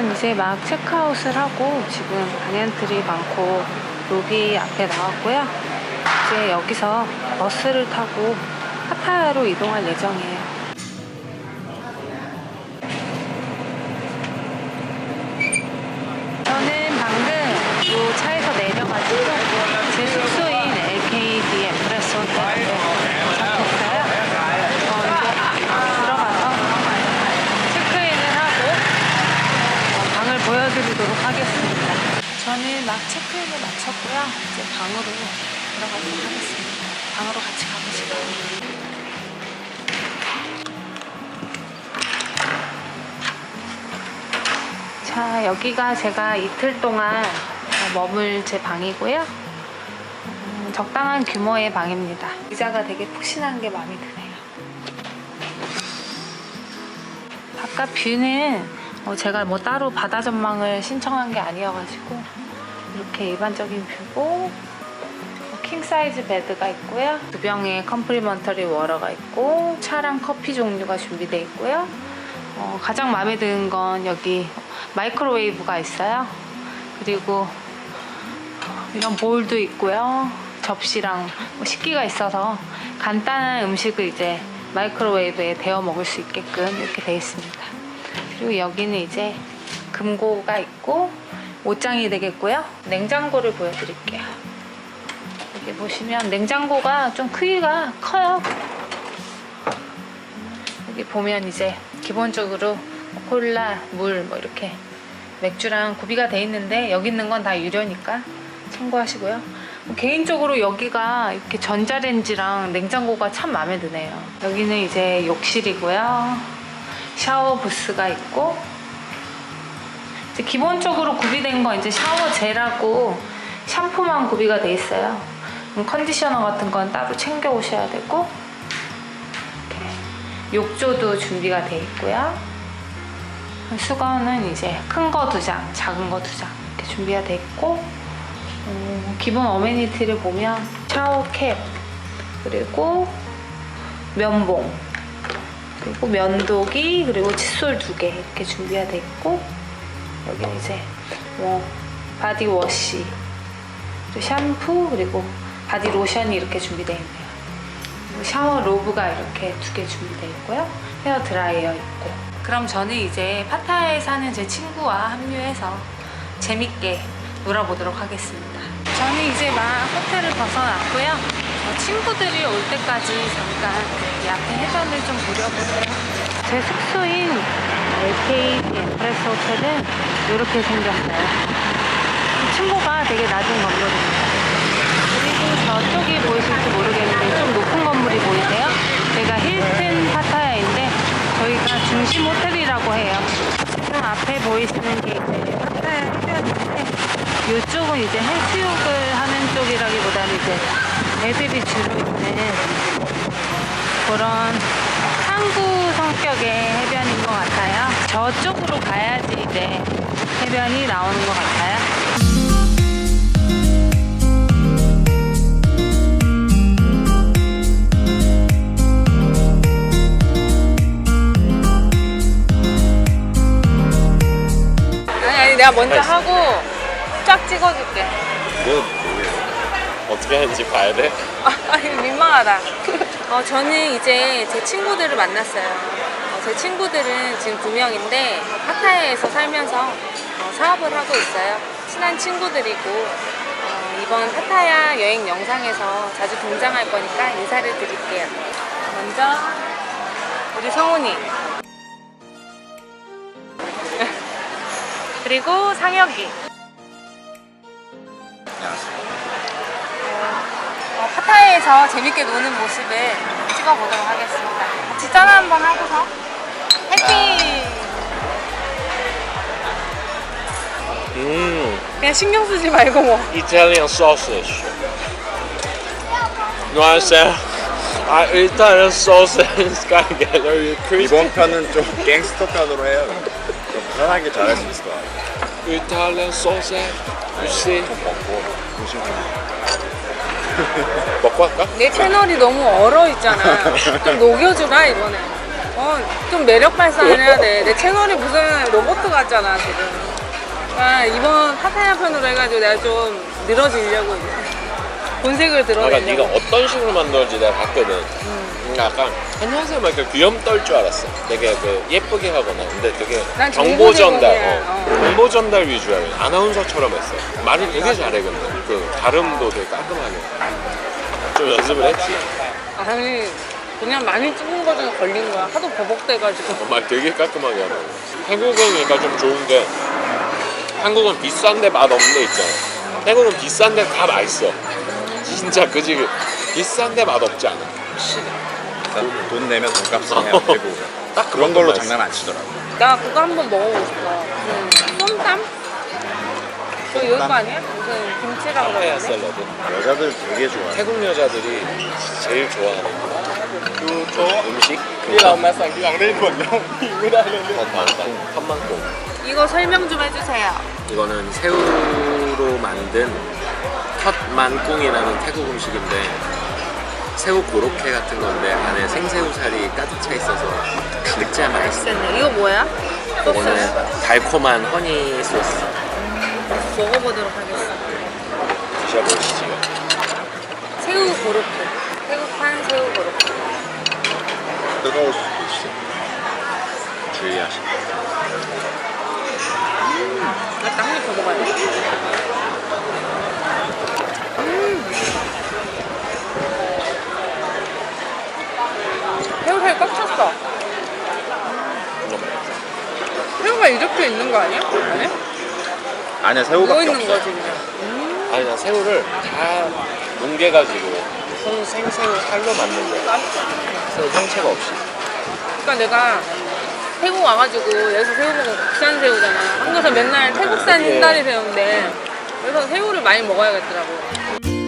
전 이제 막 체크아웃을 하고 지금 반얀트리 많고 로비 앞에 나왔고요. 이제 여기서 버스를 타고 파타야로 이동할 예정이에요. 저는 방금 이 차에서 내려가지고 제 숙소인 LKD 엠프레스 호텔에 도착했어요. 어, 이제 들어가서 체크인을 하고 어, 방을 보여드리도록 하겠습니다. 저는 막 체크인을 마쳤고요. 이제 방으로 들어가도록 하겠습니다. 방으로 같이 가보시죠. 자, 여기가 제가 이틀 동안 머물 제 방이고요. 음, 적당한 규모의 방입니다. 의자가 되게 푹신한 게 마음에 드네요. 바깥 뷰는 어, 제가 뭐 따로 바다 전망을 신청한 게 아니어가지고 이렇게 일반적인 뷰고 뭐킹 사이즈 베드가 있고요. 두 병의 컴플리먼터리 워러가 있고 차랑 커피 종류가 준비되어 있고요. 어, 가장 마음에 드는 건 여기 마이크로웨이브가 있어요. 그리고 이런 볼도 있고요. 접시랑 뭐 식기가 있어서 간단한 음식을 이제 마이크로웨이브에 데워 먹을 수 있게끔 이렇게 되어 있습니다. 그리고 여기는 이제 금고가 있고 옷장이 되겠고요. 냉장고를 보여드릴게요. 여기 보시면 냉장고가 좀 크기가 커요. 여기 보면 이제 기본적으로 콜라, 물 뭐 이렇게 맥주랑 구비가 돼 있는데 여기 있는 건 다 유료니까 참고하시고요. 뭐 개인적으로 여기가 이렇게 전자레인지랑 냉장고가 참 마음에 드네요. 여기는 이제 욕실이고요. 샤워 부스가 있고 이제 기본적으로 구비된 건 이제 샤워 젤하고 샴푸만 구비가 돼 있어요. 컨디셔너 같은 건 따로 챙겨 오셔야 되고 욕조도 준비가 돼 있고요. 수건은 이제 큰 거 두 장, 작은 거 두 장 이렇게 준비가 돼 있고 음, 기본 어메니티를 보면 샤워캡 그리고 면봉 그리고 면도기 그리고 칫솔 두 개 이렇게 준비가 돼 있고 여기는 이제 뭐 바디워시 그리고 샴푸 그리고 바디 로션이 이렇게 준비되어 있네요. 그리고 샤워 로브가 이렇게 두 개 준비되어 있고요. 헤어 드라이어 있고. 그럼 저는 이제 파타야에 사는 제 친구와 합류해서 재밌게 놀아보도록 하겠습니다. 저는 이제 막 호텔을 벗어났고요. 어, 친구들이 올 때까지 잠깐 이 앞에 해변을 좀 보려고요. 제 숙소인 LKD 엠프레스 호텔은 이렇게 생겼어요. 층고가 되게 낮은 건물입니다. 그리고 저쪽이 보이실지 모르겠는데 좀 높은 건물이 보이세요? 제가 힐튼 파타야인데 저희가 중심 호텔이라고 해요. 지금 앞에 보이시는 게 이제 파타야 해변인데 이쪽은 이제 해수욕을 하는 쪽이라기보다는 이제 애들이 주로 있는 그런 항구 성격의 해변인 것 같아요. 저쪽으로 가야지 이제 해변이 나오는 것 같아요. 아니 아니 내가 먼저 하고 쫙 찍어줄게. 뭐예요? 어떻게 하는지 봐야 돼? 아, 민망하다. 어, 저는 이제 제 친구들을 만났어요. 어, 제 친구들은 지금 두 명인데 파타야에서 살면서 어, 사업을 하고 있어요. 친한 친구들이고 어, 이번 파타야 여행 영상에서 자주 등장할 거니까 인사를 드릴게요. 먼저 우리 성훈이 그리고 상혁이 어, 파타야에서 재밌게 노는 모습을 찍어보도록 하겠습니다. 같이 짠 한번 하고서 해피! 음, 그냥 신경 쓰지 말고 뭐. Italian sausage. You understand? 아, Italian sausage gotta get very crispy. 이번 편은 좀 갱스터 편으로 해요. 좀 편하게 잘할 수 있을 것 같아요. Italian sausage. You see? 먹고 보시면 먹고 할까? 내 채널이 너무 얼어 있잖아. 좀 녹여주라, 이번에. 어, 좀 매력 발산을 해야 돼. 내 채널이 무슨 로봇 같잖아, 지금. 아, 이번 파타야 편으로 해가지고 내가 좀 늘어지려고. 본색을 아까 네가 드러내려고. 어떤 식으로 만들었지 내가 봤거든. 음. 그러니까 약간 안녕하세요 막 이렇게 귀염 떨 줄 알았어. 되게 그 예쁘게 하거나 근데 되게 난 정보 전달, 정보 어. 어. 정보 전달 위주야. 아나운서처럼 했어. 말을 되게 잘해 근데 그 발음도 되게 깔끔하게. 좀 연습을 했지. 아니, 그냥 많이 찍은 거 중에 걸린 거야. 하도 버벅대가지고. 어, 말 되게 깔끔하게 하더라고. 태국은 그러니까 좀 좋은 게 한국은 비싼데 맛 없는 데 있잖아. 태국은 비싼데 다 맛있어. 진짜 그지 비싼데 맛 없지 않아. 돈, 돈 내면 돈값을 해야 되고 딱 그런 걸로. 장난 안 치더라고. 나 그거 한번 먹어보고 싶어. 무슨 쏨땀? 저 여기 거 아니야? 무슨 김치라고 파파야 그러는데? 샐러드. 여자들 되게 좋아해. 태국 여자들이 제일 좋아하는 음식 ăn đi 텀만콩. 텀만콩. 이거 설명 좀 해주세요. 이거는 새우로 만든 텃만꿍이라는 태국 음식인데 새우 고로케 같은 건데 안에 생새우살이 가득 차 있어서 진짜 맛있어. 됐네. 이거 뭐야? 이거는 달콤한 허니 소스. 먹어보도록 하겠습니다. 드셔보시죠. 새우 고로케. 태국판 새우 고로케. 뜨거울 수도 있어. 주의하시. 일단 한입 더 먹어야 돼. 음. 새우살이 꽉 찼어. 새우가 이렇게 있는 거 아니야? 안에? 안에 새우밖에 누워있는 없어. 거지 그냥. 아니 나 새우를 다 뭉개가지고 생 생새우 살로 만든 거야. 새우 형체가 없이. 그러니까 내가 태국 와가지고 여기서 새우 먹으면 국산 새우잖아. 한국에서 맨날 태국산 예. 흰다리 새우인데 그래서 새우를 많이 먹어야겠더라고.